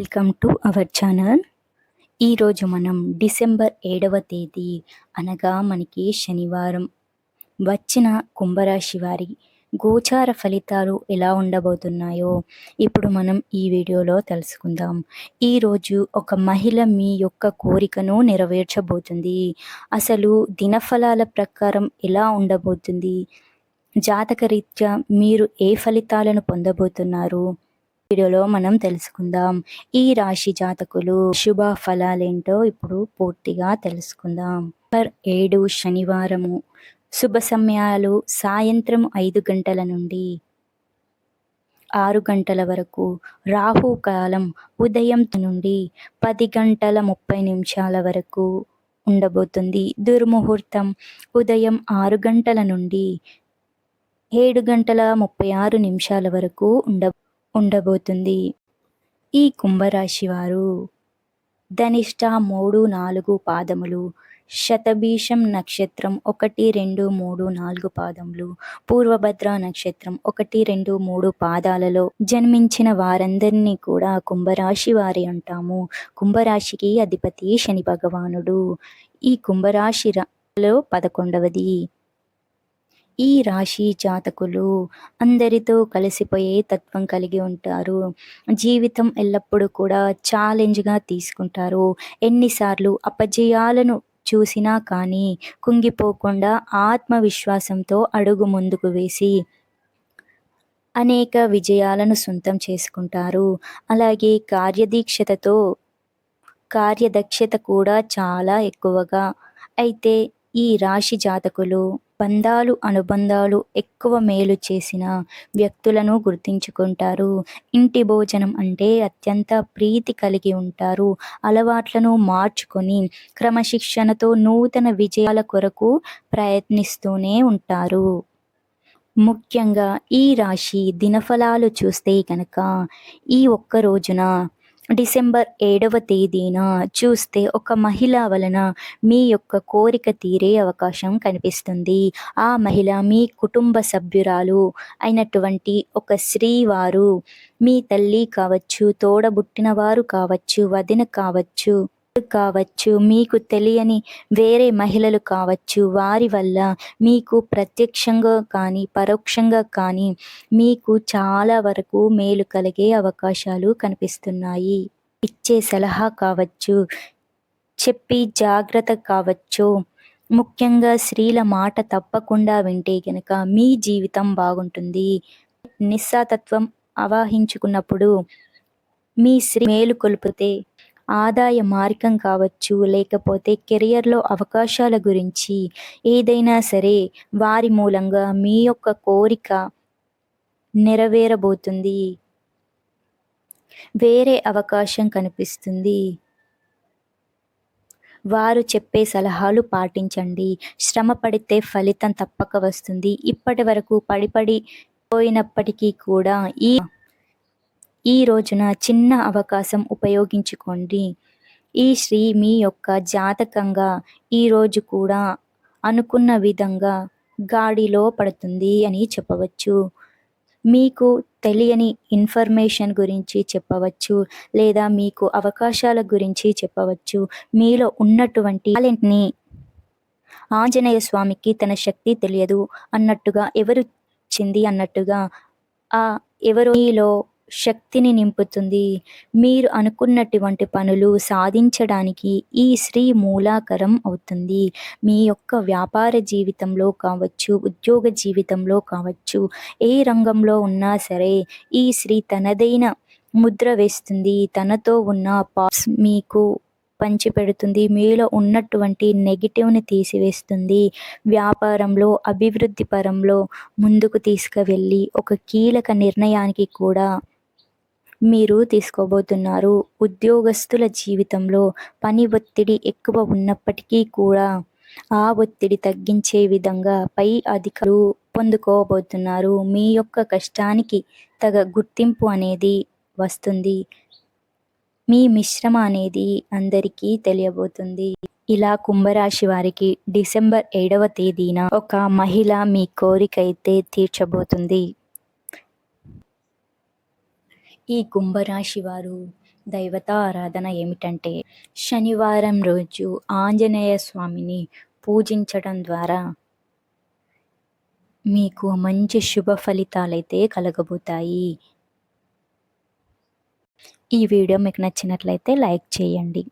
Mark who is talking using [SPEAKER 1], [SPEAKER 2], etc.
[SPEAKER 1] Welcome to our channel ఈరోజు మనం December ఏడవ తేదీ అనగా మనకి శనివారం. వచ్చిన కుంభరాశి వారి గోచార ఫలితాలు ఎలా ఉండబోతున్నాయో ఇప్పుడు మనం ఈ వీడియోలో తెలుసుకుందాం. ఈరోజు ఒక మహిళ మీ యొక్క కోరికను నెరవేర్చబోతుంది. అసలు దినఫలాల ప్రకారం ఎలా ఉండబోతుంది? జాతకరీత్యా మీరు ఏ ఫలితాలను పొందబోతున్నారు? వీడియోలో మనం తెలుసుకుందాం. ఈ రాశి జాతకులు శుభ ఫలాలేంటో ఇప్పుడు పూర్తిగా తెలుసుకుందాం. పర్ ఏడు శనివారము. శుభ సమయాలు సాయంత్రం ఐదు గంటల నుండి ఆరు గంటల వరకు. రాహుకాలం ఉదయం నుండి పది గంటల ముప్పై నిమిషాల వరకు ఉండబోతుంది. దుర్ముహూర్తం ఉదయం ఆరు గంటల నుండి ఏడు గంటల ముప్పై ఆరు నిమిషాల వరకు ఉండ ఉండబోతుంది. ఈ కుంభరాశి వారు ధనిష్ట మూడు నాలుగు పాదములు శతభీషం నక్షత్రం ఒకటి రెండు మూడు నాలుగు పాదములు పూర్వభద్ర నక్షత్రం ఒకటి రెండు మూడు పాదాలలో జన్మించిన వారందరినీ కూడా కుంభరాశి వారి అంటాము. కుంభరాశికి అధిపతి శని భగవానుడు. ఈ కుంభరాశిలో పదకొండవది ఈ రాశి జాతకులు అందరితో కలిసిపోయే తత్వం కలిగి ఉంటారు. జీవితం ఎల్లప్పుడూ కూడా ఛాలెంజ్గా తీసుకుంటారు. ఎన్నిసార్లు అపజయాలను చూసినా కానీ కుంగిపోకుండా ఆత్మవిశ్వాసంతో అడుగు ముందుకు వేసి అనేక విజయాలను సొంతం చేసుకుంటారు. అలాగే కార్యదీక్షతతో కార్యదక్షత కూడా చాలా ఎక్కువగా. అయితే ఈ రాశి జాతకులు బంధాలు అనుబంధాలు ఎక్కువ మేలు చేసిన వ్యక్తులను గుర్తించుకుంటారు. ఇంటి భోజనం అంటే అత్యంత ప్రీతి కలిగి ఉంటారు. అలవాట్లను మార్చుకొని క్రమశిక్షణతో నూతన విజయాల కొరకు ప్రయత్నిస్తూనే ఉంటారు. ముఖ్యంగా ఈ రాశి దినఫలాలు చూస్తే కనుక ఈ ఒక్క రోజున డిసెంబర్ ఏడవ తేదీన చూస్తే ఒక మహిళ వలన మీ యొక్క కోరిక తీరే అవకాశం కనిపిస్తుంది. ఆ మహిళ మీ కుటుంబ సభ్యురాలు అయినటువంటి ఒక స్త్రీ వారు మీ తల్లి కావచ్చు తోడబుట్టిన వారు కావచ్చు వదిన కావచ్చు కావచ్చు మీకు తెలియని వేరే మహిళలు కావచ్చు వారి వల్ల మీకు ప్రత్యక్షంగా కానీ పరోక్షంగా కానీ మీకు చాలా వరకు మేలు కలిగే అవకాశాలు కనిపిస్తున్నాయి. ఇచ్చే సలహా కావచ్చు చెప్పి జాగ్రత్త కావచ్చు. ముఖ్యంగా స్త్రీల మాట తప్పకుండా వింటే గనక మీ జీవితం బాగుంటుంది. నిస్సాతత్వం అవాహించుకున్నప్పుడు మీ స్త్రీ మేలు కొలిపితే ఆదాయ మార్గం కావచ్చు లేకపోతే కెరియర్లో అవకాశాల గురించి ఏదైనా సరే వారి మూలంగా మీ యొక్క కోరిక నెరవేరబోతుంది. వేరే అవకాశం కనిపిస్తుంది. వారు చెప్పే సలహాలు పాటించండి. శ్రమ పడితే ఫలితం తప్పక వస్తుంది. ఇప్పటి వరకు పడిపడి పోయినప్పటికీ కూడా ఈ ఈ రోజున చిన్న అవకాశం ఉపయోగించుకోండి. ఈ శ్రీ మీ యొక్క జాతకంగా ఈరోజు కూడా అనుకున్న విధంగా గాడిలో పడుతుంది అని చెప్పవచ్చు. మీకు తెలియని ఇన్ఫర్మేషన్ గురించి చెప్పవచ్చు లేదా మీకు అవకాశాల గురించి చెప్పవచ్చు. మీలో ఉన్నటువంటి టాలెంట్ని ఆంజనేయ స్వామికి తన శక్తి తెలియదు అన్నట్టుగా ఎవరు చింది అన్నట్టుగా ఆ ఎవరు మీలో శక్తిని నింపుతుంది. మీరు అనుకున్నటువంటి పనులు సాధించడానికి ఈ శ్రీ మూలాకరం అవుతుంది. మీ యొక్క వ్యాపార జీవితంలో కావచ్చు ఉద్యోగ జీవితంలో కావచ్చు ఏ రంగంలో ఉన్నా సరే ఈ శ్రీ తనదైన ముద్ర వేస్తుంది. తనతో ఉన్న పాస్ మీకు పంచిపెడుతుంది. మీలో ఉన్నటువంటి నెగిటివ్ని తీసివేస్తుంది. వ్యాపారంలో అభివృద్ధి పరంలో ముందుకు తీసుకువెళ్ళి ఒక కీలక నిర్ణయానికి కూడా మీరు తీసుకోబోతున్నారు. ఉద్యోగస్తుల జీవితంలో పని ఒత్తిడి ఎక్కువ ఉన్నప్పటికీ కూడా ఆ ఒత్తిడి తగ్గించే విధంగా పై అధికారులు పొందుకోబోతున్నారు. మీ యొక్క కష్టానికి తగ గుర్తింపు అనేది వస్తుంది. మీ మిశ్రమ అనేది అందరికీ తెలియబోతుంది. ఇలా కుంభరాశి వారికి డిసెంబర్ ఏడవ తేదీన ఒక మహిళ మీ కోరిక అయితే తీర్చబోతుంది. ఈ కుంభరాశి వారు దైవత ఆరాధన ఏమిటంటే శనివారం రోజు ఆంజనేయ స్వామిని పూజించడం ద్వారా మీకు మంచి శుభ ఫలితాలైతే కలగబోతాయి. ఈ వీడియో మీకు నచ్చినట్లయితే లైక్ చేయండి.